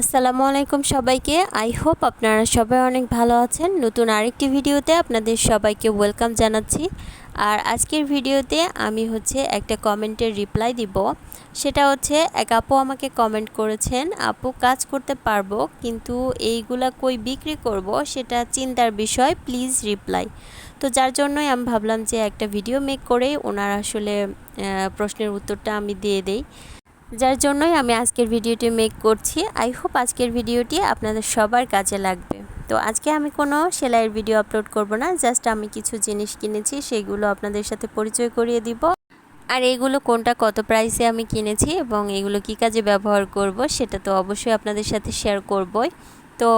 আসসালামু আলাইকুম সবাইকে। আই হোপ আপনারা সবাই অনেক ভালো আছেন। নতুন আরেকটি ভিডিওতে আপনাদের সবাইকে ওয়েলকাম জানাচ্ছি। আর আজকের ভিডিওতে আমি হচ্ছে একটা কমেন্টের রিপ্লাই দিব। সেটা হচ্ছে, এক আপু আমাকে কমেন্ট করেছেন, আপু, কাজ করতে পারব, কিন্তু এইগুলা কই বিক্রি করব? সেটা চিন্তার বিষয় প্লিজ রিপ্লাই তো যার জন্যই আমি ভাবলাম যে একটা ভিডিও মেক করেই ওনার আসলে প্রশ্নের উত্তরটা আমি দিয়ে দেই। যার জন্যই আমি আজকের ভিডিওটি মেক করছি। আই হোপ আজকের ভিডিওটি আপনাদের সবার কাজে লাগবে। তো আজকে আমি কোনো সেলাইয়ের ভিডিও আপলোড করব না জাস্ট আমি কিছু জিনিস কিনেছি সেইগুলো আপনাদের সাথে পরিচয় করিয়ে দিব। আর এগুলো কোনটা, কত প্রাইসে আমি কিনেছি এবং এগুলো কি কাজে ব্যবহার করব, সেটা তো অবশ্যই আপনাদের সাথে শেয়ার করবই। তো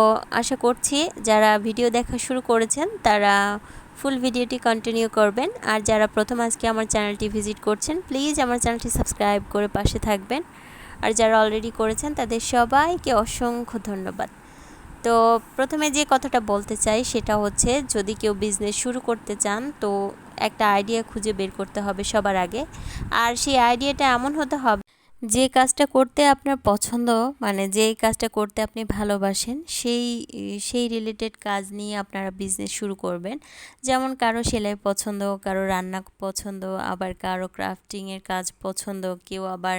আশা করছি যারা ভিডিও দেখা শুরু করেছেন, তারা ফুল ভিডিওটি কন্টিনিউ করবেন। আর যারা প্রথম আজকে আমার চ্যানেলটি ভিজিট করছেন প্লিজ আমার চ্যানেলটি সাবস্ক্রাইব করে পাশে থাকবেন। আর যারা অলরেডি করেছেন, তাদের সবাইকে অসংখ্য ধন্যবাদ। তো প্রথমে যে কথাটা বলতে চাই, সেটা হচ্ছে, যদি কেউ বিজনেস শুরু করতে চান, তো একটা আইডিয়া খুঁজে বের করতে হবে সবার আগে। আর সেই আইডিয়াটা এমন হতে হবে যে কাজটা করতে আপনার পছন্দ মানে যে কাজটা করতে আপনি ভালোবাসেন, সেই সেই রিলেটেড কাজ নিয়ে আপনারা বিজনেস শুরু করবেন। যেমন কারও সেলাই পছন্দ, কারও রান্না পছন্দ, আবার কারও ক্রাফটিংয়ের কাজ পছন্দ, কেউ আবার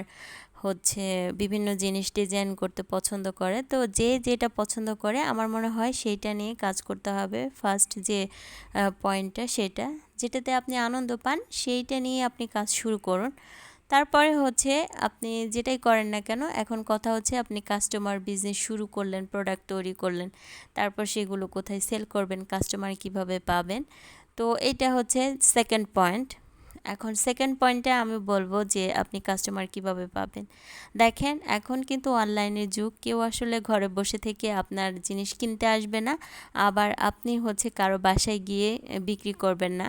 হচ্ছে বিভিন্ন জিনিস ডিজাইন করতে পছন্দ করে। তো যে যেটা পছন্দ করে, আমার মনে হয় সেইটা নিয়ে কাজ করতে হবে। ফার্স্ট যে পয়েন্টটা সেটা, যেটাতে আপনি আনন্দ পান, সেইটা নিয়ে আপনি কাজ শুরু করুন। তারপরে হচ্ছে আপনি যেটাই করেন না কেন, এখন কথা হচ্ছে আপনি কাস্টমার বিজনেস শুরু করলেন প্রোডাক্ট তৈরি করলেন, তারপর সেগুলো কোথায় সেল করবেন কাস্টমার কীভাবে পাবেন? তো এটা হচ্ছে সেকেন্ড পয়েন্ট এখন সেকেন্ড পয়েন্টে আমি বলব যে আপনি কাস্টমার কীভাবে পাবেন। দেখেন, এখন কিন্তু অনলাইনের যুগ, কেউ আসলে ঘরে বসে থেকে আপনার জিনিস কিনতে আসবে না, আবার আপনি হচ্ছে কারও বাসায় গিয়ে বিক্রি করবেন না।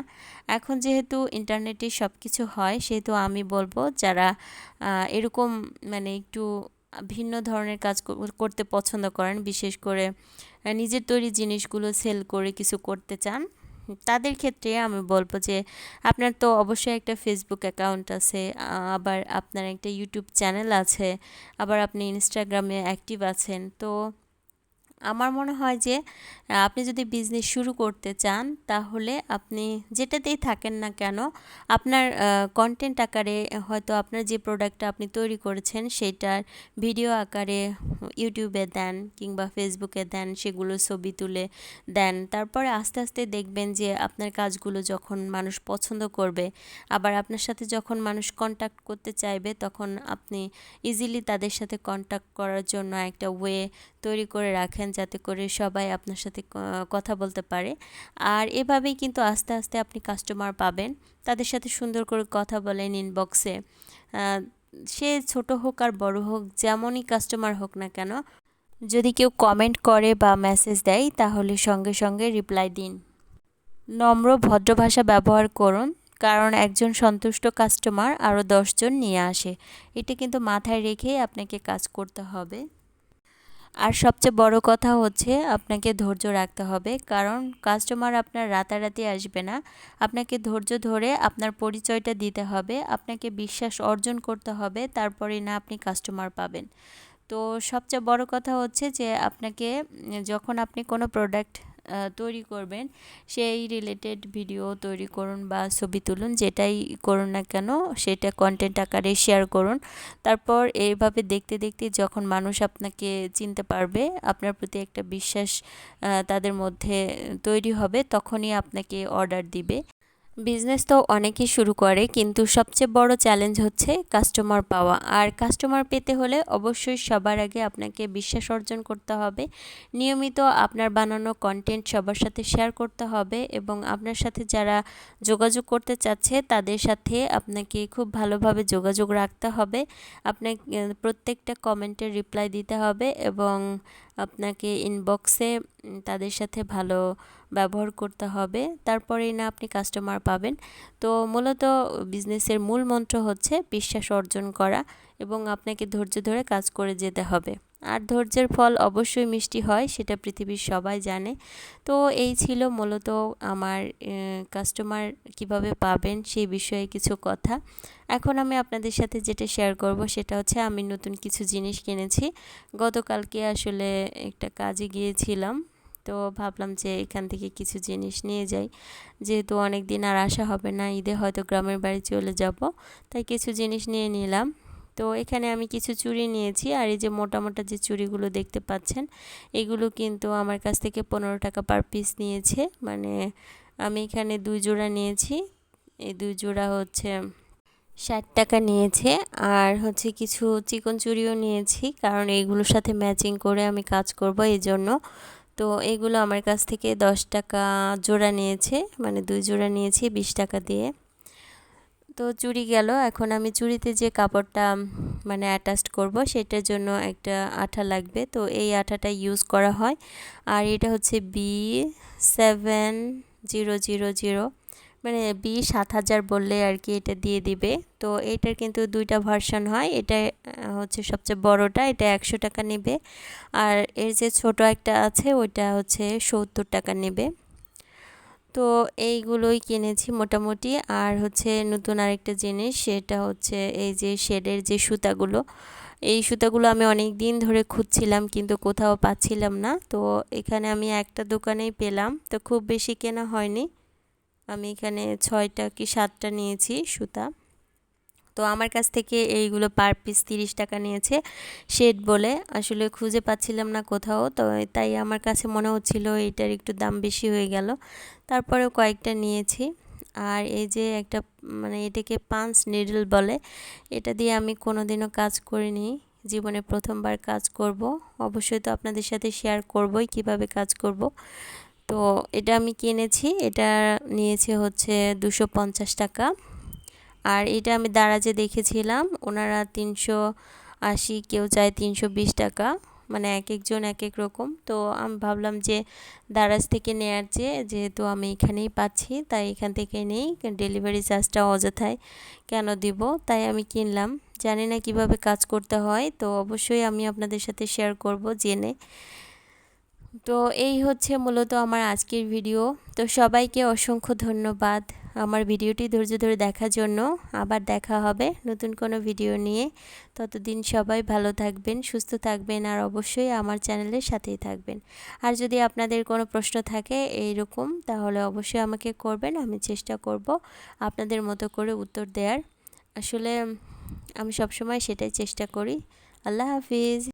এখন যেহেতু ইন্টারনেটে সব কিছু হয়, সেহেতু আমি বলব যারা এরকম মানে একটু ভিন্ন ধরনের কাজ করতে পছন্দ করেন, বিশেষ করে নিজের তৈরি জিনিসগুলো সেল করে কিছু করতে চান তাদের ক্ষেত্রে আমি বলব যে, আপনার তো অবশ্যই একটা ফেসবুক অ্যাকাউন্ট আছে আবার আপনার একটা ইউটিউব চ্যানেল আছে, আবার আপনি ইনস্টাগ্রামে অ্যাক্টিভ আছেন, তো আমার মনে হয় যে আপনি যদি বিজনেস শুরু করতে চান, তাহলে আপনি যেটাতেই থাকেন না কেন, আপনার কন্টেন্ট আকারে হয়তো আপনার যে প্রোডাক্টটা আপনি তৈরি করেছেন, সেটার ভিডিও আকারে ইউটিউবে দেন কিংবা ফেসবুকে দেন, সেগুলো ছবি তুলে দেন। তারপরে আস্তে আস্তে দেখবেন যে, আপনার কাজগুলো যখন মানুষ পছন্দ করবে, আবার আপনার সাথে যখন মানুষ কন্ট্যাক্ট করতে চাইবে, তখন আপনি ইজিলি তাদের সাথে কন্ট্যাক্ট করার জন্য একটা ওয়ে তৈরি করে রাখেন যাতে করে সবাই আপনার সাথে কথা বলতে পারে। আর এভাবেই কিন্তু আস্তে আস্তে আপনি কাস্টমার পাবেন। তাদের সাথে সুন্দর করে কথা বলেন ইনবক্সে সে ছোট হোক আর বড় হোক, যেমনই কাস্টমার হোক না কেন, যদি কেউ কমেন্ট করে বা মেসেজ দেয়, তাহলে সঙ্গে সঙ্গে রিপ্লাই দিন। নম্র, ভদ্র ভাষা ব্যবহার করুন, কারণ একজন সন্তুষ্ট কাস্টমার আরও দশজন নিয়ে আসে। এটা কিন্তু মাথায় রেখেই আপনাকে কাজ করতে হবে। আর সবচেয়ে বড় কথা হচ্ছে আপনাকে ধৈর্য রাখতে হবে। কারণ কাস্টমার আপনার রাতারাতি আসবে না। আপনাকে ধৈর্য ধরে আপনার পরিচয়টা দিতে হবে। আপনাকে বিশ্বাস অর্জন করতে হবে। তারপরে না আপনি কাস্টমার পাবেন। তো সবচেয়ে বড় কথা হচ্ছে যে আপনাকে যখন আপনি কোনো প্রোডাক্ট তৈরি করবেন, সেই রিলেটেড ভিডিও তৈরি করুন বা ছবি তুলুন, যেটাই করুন না কেন সেটা কন্টেন্ট আকারে শেয়ার করুন। তারপর এইভাবে দেখতে দেখতে যখন মানুষ আপনাকে চিনতে পারবে, আপনার প্রতি একটা বিশ্বাস তাদের মধ্যে তৈরি হবে, তখনই আপনাকে অর্ডার দিবে। বিজনেস তো অনেকেই শুরু করে, কিন্তু সবচেয়ে বড় চ্যালেঞ্জ হচ্ছে কাস্টমার পাওয়া। আর কাস্টমার পেতে হলে অবশ্যই সবার আগে আপনাকে বিশ্বাস অর্জন করতে হবে। নিয়মিত আপনার বানানো কন্টেন্ট সবার সাথে শেয়ার করতে হবে এবং আপনার সাথে যারা যোগাযোগ করতে চাচ্ছে, তাদের সাথে আপনাকে খুব ভালোভাবে যোগাযোগ রাখতে হবে। আপনাকে, প্রত্যেকটা কমেন্টের রিপ্লাই দিতে হবে এবং আপনাকে ইনবক্সে তাদের সাথে ভালো ব্যবহার করতে হবে। তারপরেই না আপনি কাস্টমার পাবেন। তো মূলত বিজনেসের মূল মন্ত্র হচ্ছে বিশ্বাস অর্জন করা। এবং আপনাকে ধৈর্য ধরে কাজ করে যেতে হবে। আর ধৈর্যের ফল অবশ্যই মিষ্টি হয়, সেটা পৃথিবীর সবাই জানে। তো এই ছিল মূলত আমার কাস্টমার কীভাবে পাবেন সেই বিষয়ে কিছু কথা। এখন আমি আপনাদের সাথে যেটা শেয়ার করব সেটা হচ্ছে আমি নতুন কিছু জিনিস কিনেছি। গতকালকে আসলে একটা কাজে গিয়েছিলাম, তো ভাবলাম যে এখান থেকে কিছু জিনিস নিয়ে যাই। যেহেতু অনেক দিন আর আসা হবে না, ঈদে হয়তো গ্রামের বাড়ি চলে যাব, তাই কিছু জিনিস নিয়ে নিলাম। তো এখানে আমি কিছু চুড়ি নিয়েছি আর এই যে মোটা মোটা যে চুড়িগুলো দেখতে পাচ্ছেন, এগুলো কিন্তু আমার কাছ থেকে পনেরো টাকা পার পিস নিয়েছে। মানে আমি এখানে দুই জোড়া নিয়েছি। এই দুই জোড়া হচ্ছে ষাট টাকা নিয়েছে। আর হচ্ছে কিছু চিকন চুড়িও নিয়েছি কারণ এইগুলোর সাথে ম্যাচিং করে আমি কাজ করব এই জন্য তো এগুলো আমার কাছ থেকে দশ টাকা জোড়া নিয়েছে। মানে দুই জোড়া নিয়েছি বিশ টাকা দিয়ে। তো চুড়ি গেল। এখন আমি চুড়িতে যে কাপড়টা মানে অ্যাটাচড করব, সেটার জন্য একটা আঠা লাগবে। তো এই আঠাটা ইউজ করা হয়। আর এটা হচ্ছে B seven zero zero zero মানে বি সাত হাজার বললে আর কি এটা দিয়ে দিবে। তো এটার কিন্তু দুইটা ভার্সন হয়। এটা হচ্ছে সবচেয়ে বড়টা, এটা একশো টাকা নেবে। আর এর যে ছোট একটা আছে, ওইটা হচ্ছে সত্তর টাকা নেবে। তো এইগুলোই কিনেছি মোটামুটি। আর হচ্ছে নতুন আরেকটা জিনিস, সেটা হচ্ছে এই যে শেডের যে সুতাগুলো, এই সুতাগুলো আমি অনেক দিন ধরে খুঁজছিলাম কিন্তু কোথাও পাচ্ছিলাম না। তো এখানে আমি একটা দোকানেই পেলাম, তো খুব বেশি কেনা হয়নি। আমি এখানে ছয়টা কি সাতটা নিয়েছি সুতা। তো আমার কাছ থেকে এইগুলো পার পিস তিরিশ টাকা নিয়েছে শেড বলে। আসলে খুঁজে পাচ্ছিলাম না কোথাও, তো তাই আমার কাছে মনে হচ্ছিল এটার একটু দাম বেশি হয়ে গেল। তারপরেও কয়েকটা নিয়েছি। আর এই যে একটা মানে এটাকে পাঁচ নিডল বলে, এটা দিয়ে আমি কোনো দিনও কাজ করিনি। জীবনে প্রথমবার কাজ করব। অবশ্যই তো আপনাদের সাথে শেয়ার করবই কীভাবে কাজ করব। তো এটা আমি কিনেছি, এটা নিয়েছে হচ্ছে দুশো টাকা। আর এটা আমি দারাজে দেখেছিলাম। ওনারা তিনশো আশি, কেউ চায় তিনশো বিশ টাকা। মানে এক একজন এক এক রকম। তো আমি ভাবলাম যে দারাজ থেকে নেয়ার চেয়ে যেহেতু আমি এখানেই পাচ্ছি, তাই এখান থেকে নেই। ডেলিভারি চার্জটা অযথায় কেন দিব, তাই আমি কিনলাম। জানি না কীভাবে কাজ করতে হয়, তো অবশ্যই আমি আপনাদের সাথে শেয়ার করব জেনে। তো এই হচ্ছে মূলত আমার আজকের ভিডিও। তো সবাইকে অসংখ্য ধন্যবাদ আমার ভিডিওটি ধৈর্য ধরে দেখার জন্য। আবার দেখা হবে নতুন কোনো ভিডিও নিয়ে। ততদিন সবাই ভালো থাকবেন, সুস্থ থাকবেন আর অবশ্যই আমার চ্যানেলের সাথেই থাকবেন। আর যদি আপনাদের কোনো প্রশ্ন থাকে এই রকম তাহলে অবশ্যই আমাকে করবেন, আমি চেষ্টা করব আপনাদের মতো করে উত্তর দেওয়ার আসলে আমি সবসময় সেটাই চেষ্টা করি। আল্লাহ হাফিজ।